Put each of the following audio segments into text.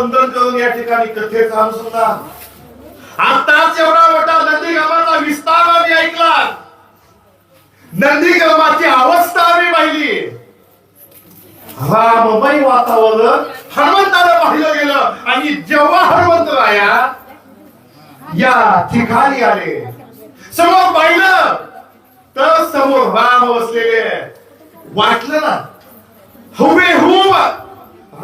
वंदन करून या ठिकाणी कथेचा अनुसंधान आताच एवढा मोठा नंदीग्रामाचा विस्तार आम्ही ऐकला नंदीग्रामाची अवस्था आम्ही पाहिली. राममय वातावरण हनुमंताला पाहिलं गेलं. आणि जेव्हा हनुमंतराया या ठिकाणी आले. समोर पाहिलं तर समोर राम बसलेले वाटलं ना? हुबेहूब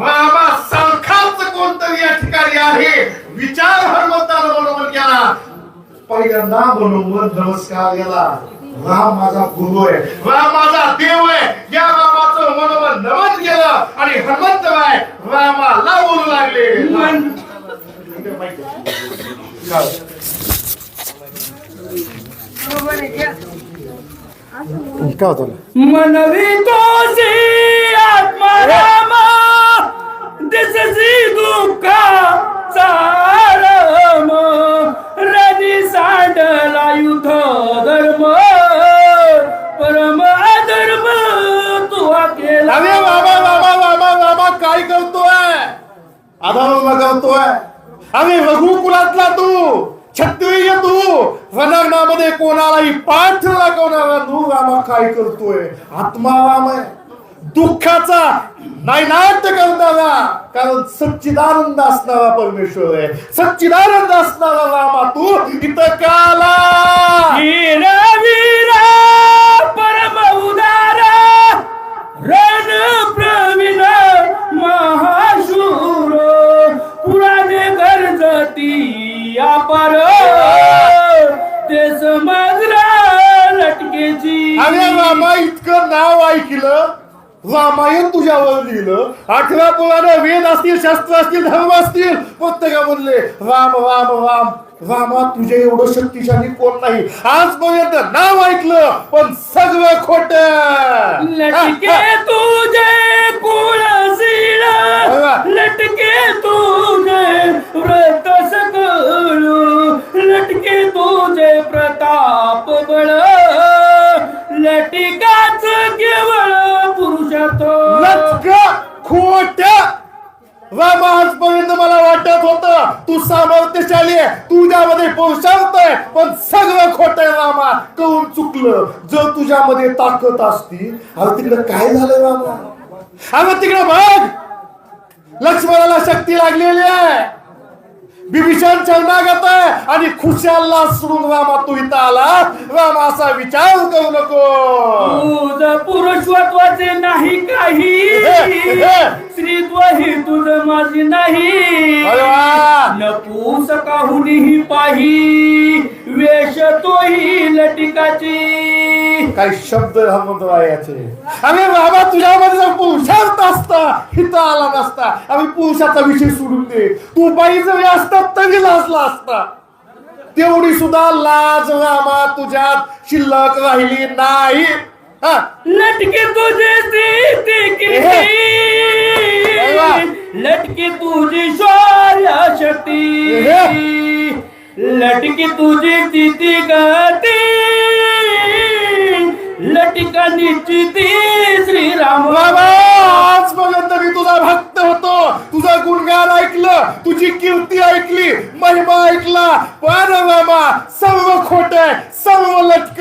रामा सारखाच कोणतरी या ठिकाणी आहे. विचार हनुमंतानं बरोबर केला. पहिल्यांदा बरोबर नमस्कार केला. राम माझा गुरु आहे. राम माझा देव आहे. या रामाचं मनोबल नमन केलं आणि हनुमंतराय रामाला बोलू लागले. काय? होतं? मनवी आत्माराम दिससी अधर्म केला अरे बाबा बाबा काय करतोय? अरे रघुकुलातला तू क्षत्रिय तू. रणांगणामध्ये कोणालाही पाठ लागवणारा तू रामा काय करतोय? आत्मा राम आहे. दुःखाचा नाही नाट्य करणारा कारण सच्चिदानंद असणारा परमेश्वर आहे. सच्चिदानंद असणारा रामा तू इथं काला शास्त्र असतील धर्म असतील. प्रत्येका म्हणले राम राम राम. रामा तुझ्या एवढं शक्तिशाली कोण नाही? आजपर्यंत नाव ऐकलं पण सगळं खोट. लटके तुझे कुळशील लटके तुझे व्रत राम आजपर्यंत मला वाटत होत तू सामर्थ्यशाली आहे तुझ्यामध्ये पोषवतोय पण सगळं खोट आहे रामा. करून चुकलं? जर तुझ्यामध्ये ताकद असती अरे तिकडे काय झालं रामा? अगं तिकडे बघ! लक्ष्मणाला शक्ती लागलेली आहे. बिभीषण शरणागत आहे आणि खुशालला सोडून रामा तू इथं आला रामा असा विचार करू नको तुझ पुरुषत्वाचे नाही काही स्त्रीत्व ही तुझ माझी नाही अरे वा. नपूस काहुनीही पाही वेश तोही लटिकाची काही शब्द याचे आम्ही बाबा तुझ्यामध्ये जर पुरुषार्थ असता इथं आला नसता आम्ही पुरुषाचा विषय सोडून दे तू बाई जरी असतात तरी लाजला असता. तेवढी सुद्धा लाज रामा तुझ्यात शिल्लक राहिली नाही. लटके तुझे लटके तुझी शौर्य शक्ती. लटके तुझी स्थिती गती. लटिका निश्चिती श्रीराम. बाबा. आजपर्यंत मी तुझा भक्त होतो. तुझा गुणगान ऐकलं. तुझी कीर्ती ऐकली. महिमा ऐकला. पण बाबा सर्व खोट आहे सर्व लटक.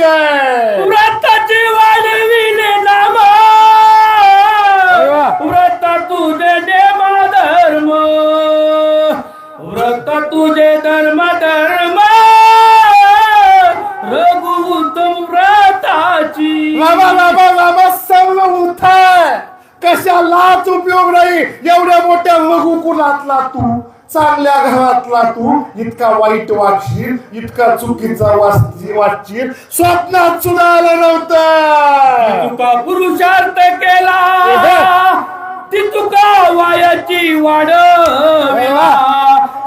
व्रताची वाढविले नाम. व्रत तुझे नेम धर्म व्रत तुझे धर्म धर्म. रघु उत्तम व्रताची बाबा बाबा कशालाच उपयोग नाही. एवढ्या मोठ्या रघुकुलातला तू चांगल्या घरातला तू इतका वाईट वागशील इतका चुकीचा वाटशील स्वप्नात सुद्धा आलं नव्हतं. तुका पुरुषार्थ केला. ती तुका वायाची वाढ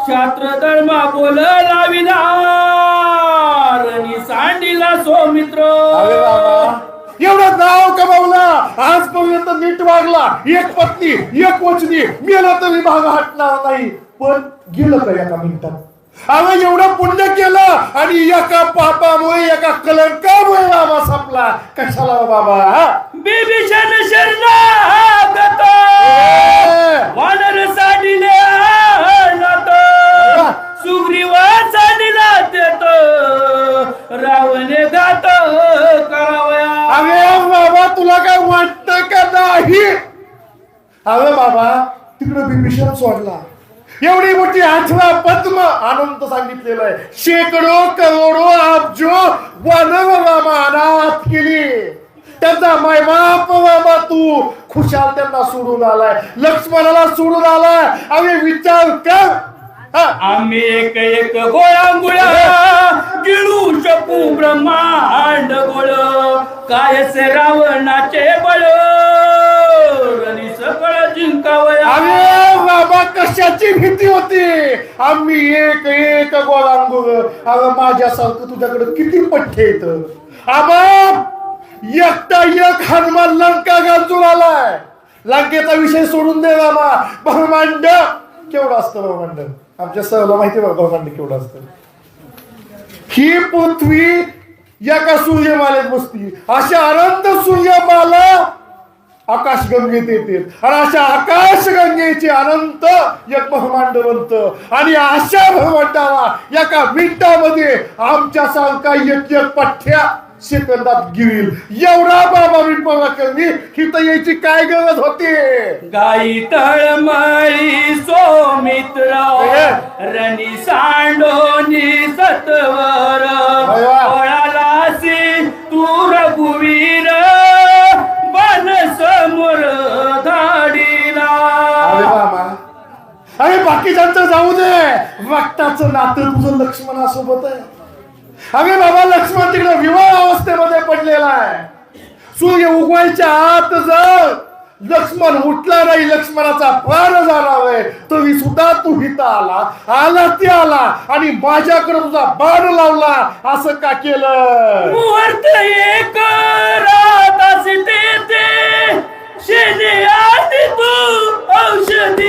शास्त्र धर्म बोल लाविला सांडिला सौमित्र. अरे बाबा. एवढं नाव कमावलं. आजपर्यंत नीट वागला. एक पत्नी एक वचनी. मेला तरी भाग हटणार नाही. पण गेलं का एका मिनिटात? अरे एवढं पुण्य केलं आणि एका पापामुळे एका कलंकामुळे बाबा संपला. कशाला बाबा हा? बिभीषण शरणागत वानर साडिले नात सुग्रीवा साडीला रावणे घात करावया. तुला काय वाटतं का नाही? अरे बाबा तिकडं बिभीषण सोडला. एवढी मोठी आठवा पद्म आनंद सांगितलेलं आहे. शेकडो करोडो अब्जो वानर बाबा अनाथ केली. त्यांचा मायबाप बाबा तू. खुशाल त्यांना सोडून आलाय. लक्ष्मणाला सोडून आलाय. अरे विचार कर. आम्ही एक एक गोळा गुळा गिळू शकू ब्रह्मांड गोळ. काय रावणाचे बळ. सगळं जिंकावं अरे बाबा कशाची भीती होती? आम्ही एक एक गोळांगुळ अगं माझ्यासारखं तुझ्याकडे किती पठ्ठे येत आबा एकटा एक हनुमान लंका गाजून आलाय. लंकेचा विषय सोडून दे बाबा. ब्रह्मांड केवढं असतं ब्रह्मांड? आमच्या सहला माहिती बघा केवढं असतं. ही पृथ्वी एका सूर्यमालेत बसती. अशा अनंत सूर्यमाला आकाश गंगेत येते. आणि अशा आकाश गंगेचे अनंत एक ब्रह्मांड बनत. आणि अशा ब्रह्मांडाला एका मिनिटामध्ये आमच्या सारखा एक एक पठ्ठ्या सेकंदात गिरील. एवढा बाबा मी पराक्रमी ही तर यायची काय गरज होती? गाई तळमळी सोमित्र रणी सांडोनी सत्वर. पळालासी तू रघुवीर. बन समोर धाडीला. अरे बाबा. अरे बाकीच्यांचं जाऊ दे. रक्ताचं नातं तुझं लक्ष्मणासोबत आहे. अरे बाबा लक्ष्मण तिकडे विवाह अवस्थेमध्ये पडलेला आहे. सूर्य उगवायच्या आत जर लक्ष्मण उठला नाही लक्ष्मणाचा प्राण झाला आहे तरी सुद्धा तू हिता आला आला ते आला आणि माझ्याकडे तुझा बाण लावला असं का केलं? मुहूर्त एक रात तू औषधी.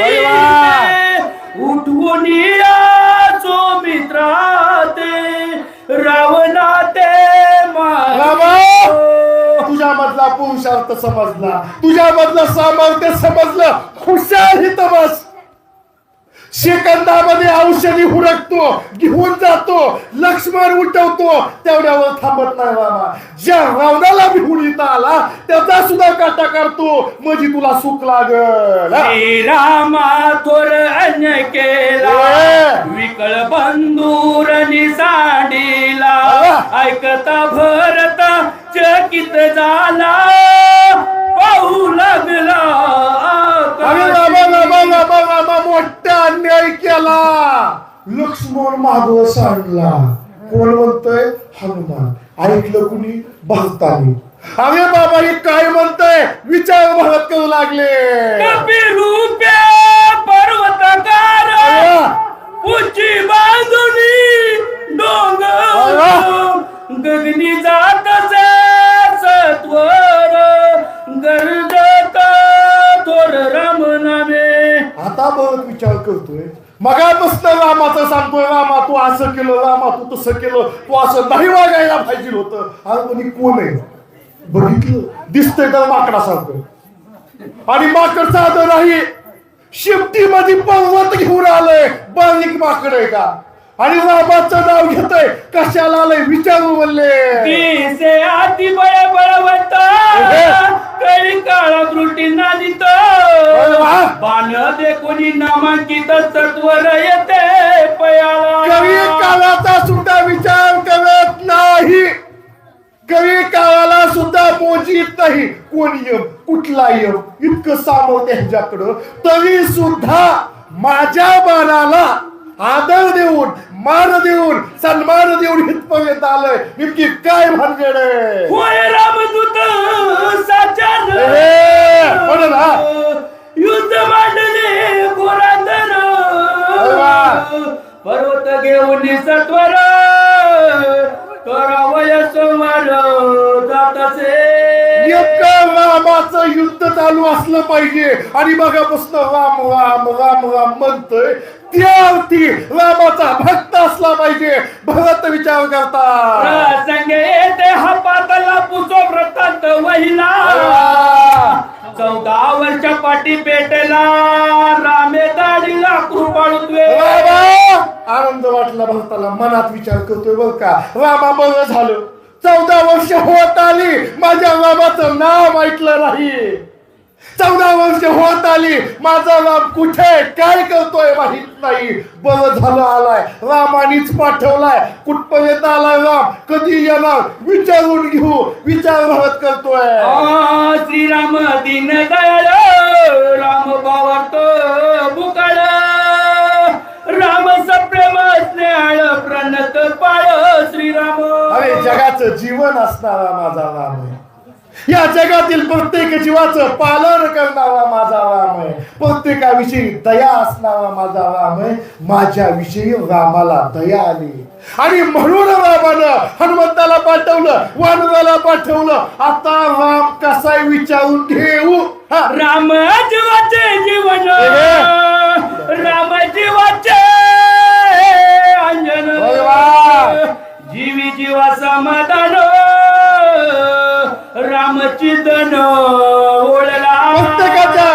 पुरुषार्थ समजला. तुझ्या मधलं सामर्थ्य समजलं. हुशार हित बस सेकंदामध्ये औषधी हुडकतो घेऊन जातो लक्ष्मण उठवतो. तेवढ्यावर थांबत नाही बाबा. ज्या रावणाला भिवून इथं आला त्याचा सुद्धा काटा काढतो. म्हणजे तुला सुख लागल? रामा थोर अन्य केला! विकळ बंधूर निसाडीला! ऐकता भरत चकित झाला. मोठा अन्याय केला. लक्ष्मण माग सांडला. कोण म्हणतोय? हनुमान. ऐकलं कुणी? भक्तानी. अरे बाबा हे काय म्हणतोय? विचार भरत करू लागले. पर्वतकार. बाजूनी डोंगर. गगनी जात विचार करतोय. मगापासून रामाचं सांगतोय रामा तू असं केलं रामा तू तसं केलं तू असं नाही वागायला पाहिजे होतं. अरे कोणी कोण आहे? बघितलं? दिसतंय माकडा सांगतोय आणि माकड साधं नाही. शिफ्टीमध्ये पर्वत घेऊन आलंय. बारीक माकड आहे का? आणि रामाचं नाव घेतोय. कशाला आलंय? विचारू म्हणले. कळी काळा त्रुटी नादित वा. बाण दे कोणी नामांकित सत्वर येते कवी काळाचा सुद्धा विचार करत नाही. कवी काळाला सुद्धा मोजीत नाही. कोण यम कुठला यम इतकं सामर्थ्य ह्याच्याकडं तरी सुद्धा माझ्या बाणाला आदर देऊन मान देऊन सन्मान देऊन इथपर्यंत आलंय. इतकी काय भानगड आहे? होय रामदूत साचार. म्हणून हा. युद्ध मांडले पुरांदर. पर्वत घेऊन सत्वर करावय समर जात असे इतकं रामाचं युद्ध चालू असलं पाहिजे. आणि बघापासून राम राम राम राम म्हणतोय त्या अर्थी रामाचा भक्त असला पाहिजे. भरत विचार करता. येते हा पातला पुसो व्रतांत वहिला. चौदा वर्ष पाठी पेटला रामे दाढीला कृपाळुत्वे! आनंद वाटला भक्ताला मनात विचार करतोय बघ का. रामा बरं झालं. चौदा वर्ष होत आली माझ्या बाबाचं नाव ऐकलं नाही. चौदा वर्ष होत आली माझा राम कुठे काय करतोय माहीत नाही. बरं झालं आलाय रामानीच पाठवलाय. कुठपर्यंत आलाय राम? कधी येणार? विचारून घेऊ विचार भारत करतोय. आ, श्रीराम दीन दयाळ राम बाबा बुकाळ. प्रणत पाळ श्रीराम. अरे जगाचं जीवन असणारा माझा राम आहे. या जगातील प्रत्येक जीवाचं पालन करणारा माझा राम आहे. प्रत्येकाविषयी दया असणारा माझा राम आहे. माझ्याविषयी रामाला दया आली. आणि म्हणून रामानं हनुमंताला पाठवलं वानराला पाठवलं. आता राम कसा विचारून घेऊ? हा. राम जीवाचे जीवन. राम जीवाचे जीवी जीवा समाधान. रामचितन ओळला प्रत्येकाच्या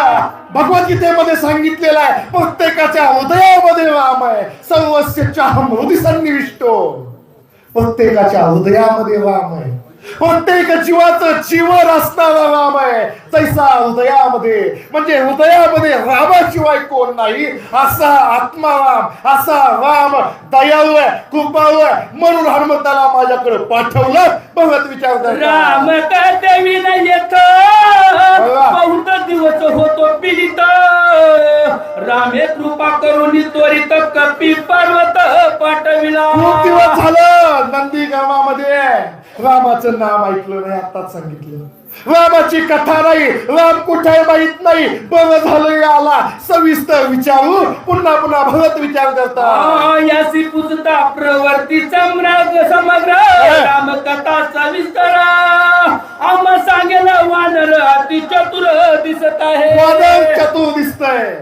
भगवद्गीतेमध्ये सांगितलेलं आहे प्रत्येकाच्या हृदयामध्ये राम आहे. संवस्यच्या हृदय सन्निविष्टो. प्रत्येकाच्या हृदयामध्ये राम आहे. प्रत्येक जीवाचं जीवन असणारा राम आहे. तैसा हृदयामध्ये म्हणजे हृदयामध्ये रामाशिवाय कोण नाही. असा आत्माराम असा राम दयाळू आहे कृपाळू आहे. म्हणून हनुमंताला माझ्याकडे पाठवलं. बघत विचार. राम येत? दिवस होतो पीडित रामे कृपा करून त्वरित कपी पर्वत पाठविला. खूप दिवस झालं नंदी गावामध्ये. रामाचं नाव ऐकलं नाही आताच सांगितलं. रामाची कथा नाही राम कुठे माहीत नाही. बरं झालं आला. सविस्तर विचारू पुन्हा पुन्हा भरत विचार करता यासी पुजता प्रवर्ती सम्राग समग्र. राम कथा सविस्तर. आम सांगेल वानर अति चतुर दिसत आहे. चतुर दिसतंय.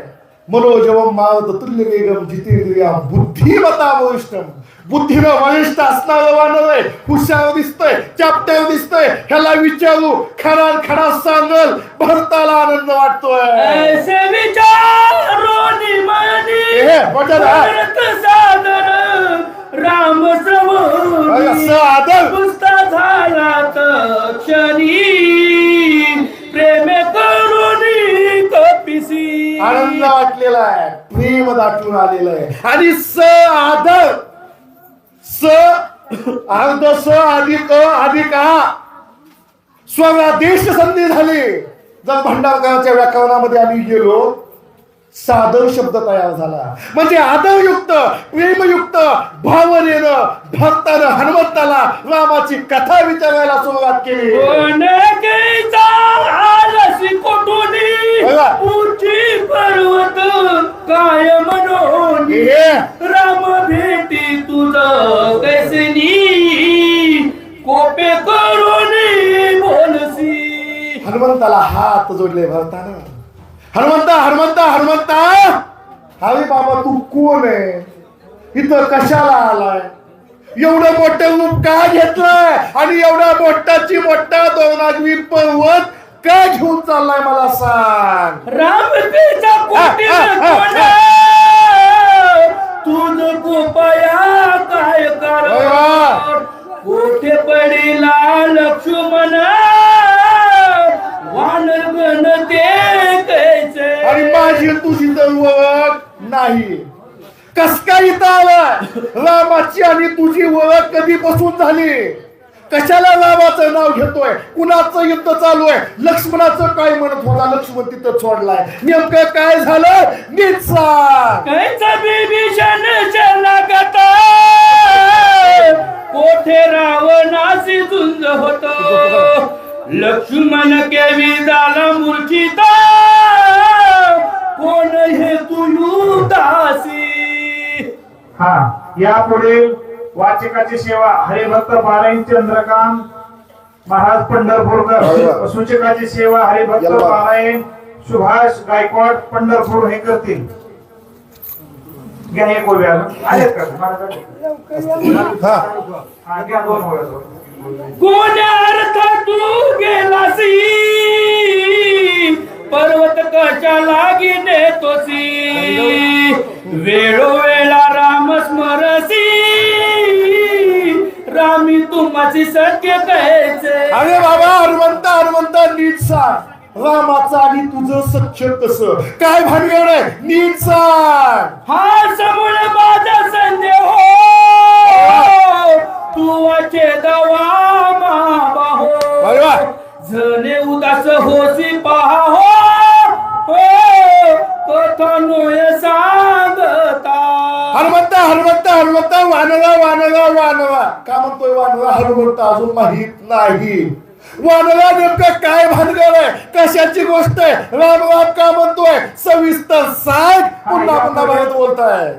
मनोजवम मावत तुल्य वेगम जितेंद्रिया बुद्धिमता वरिष्ठम बुद्धीनं वरिष्ठ असणारं आहे हुशार दिसतंय चापट्यावर दिसतंय. ह्याला विचारू खरा खरा सांगल भरताला आनंद वाटतोय. सादर राम पुस्ता झाला प्रेम आनंद वाटलेला आहे. प्रेम दाटून आलेलं आहे. आणि स आदर. स अर्ध स अधिक अधिक आ. संधी झाली. जर भंडारकरांच्या व्याकरणामध्ये आम्ही गेलो सादर शब्द तयार झाला. म्हणजे आदरयुक्त प्रेमयुक्त भावनेनं भक्तानं हनुमंताला रामाची कथा विचारायला सुरुवात केली. पर्वत काय म्हणून? हे. राम भेटी तुझ कैसनी? कोपे करून बोलसी. हनुमंताला हात जोडले भरताना. हनुमंता हनुमंता हनुमंता! हरे बाबा तू कोण आहे? इथं कशाला आलाय? एवढं मोठं रूप का घेतलंय? आणि एवढा मोठाची मोठा दोनागवी पर्वत का घेऊन चाललाय मला सांग? राम पेचा कोटी हा, हा, कोण तुझ कृपया काय कर अरे वा. कोठे पडिला लक्ष्मण वानर गण ते कैसे आणि माझी आणि तुझी तर ओळख नाही कस काय इथं आलाय रामाची आणि तुझी ओळख कधीपासून झाली कशाला रामाचं घेतोय कुणाचं युद्ध चालू आहे? लक्ष्मणाचं काय म्हणत होता? लक्ष्मण तिथं सोडलाय. नेमकं काय झालं? कोठे रावणाशी झुंज होत? लक्ष्मण केवी झाला मूर्छित कोण हे तू दासी? हा यापुढे वाचकाची सेवा हरिभक्त पारायण चंद्रकांत महाराज पंढरपूरकर वा. सूचकाची सेवा हरिभक्त. पारायण सुभाष गायकवाड पंढरपूर हे करतील घ्या एक ओव्या आहेत का महाराज? हा हा, घ्या दोन ओव्या. कोण अर्थ तू गेलासी पर्वत कशा लागिने तोसी वेळोवेळा राम स्मरसी रामी तुम्हाची सत्य कहेचे अरे बाबा हनुमंत हनुमंत नीट सांग. रामाचं आणि तुझं सख्य कसं? काय भानगड आहे? नीट सांग. हा समोर माझा संदेह हो तू वाचे दवा मामा अरे वा. जने उदास होसी वानरा वानरा वानरा का म्हणतोय वानरा हनुमंत अजून माहीत नाही. वानरा नेमकं काय भानगड आहे? कशाची गोष्ट आहे? राम राम का म्हणतोय? सविस्तर सांग पुन्हा पुन्हा बाहेर बोलताय.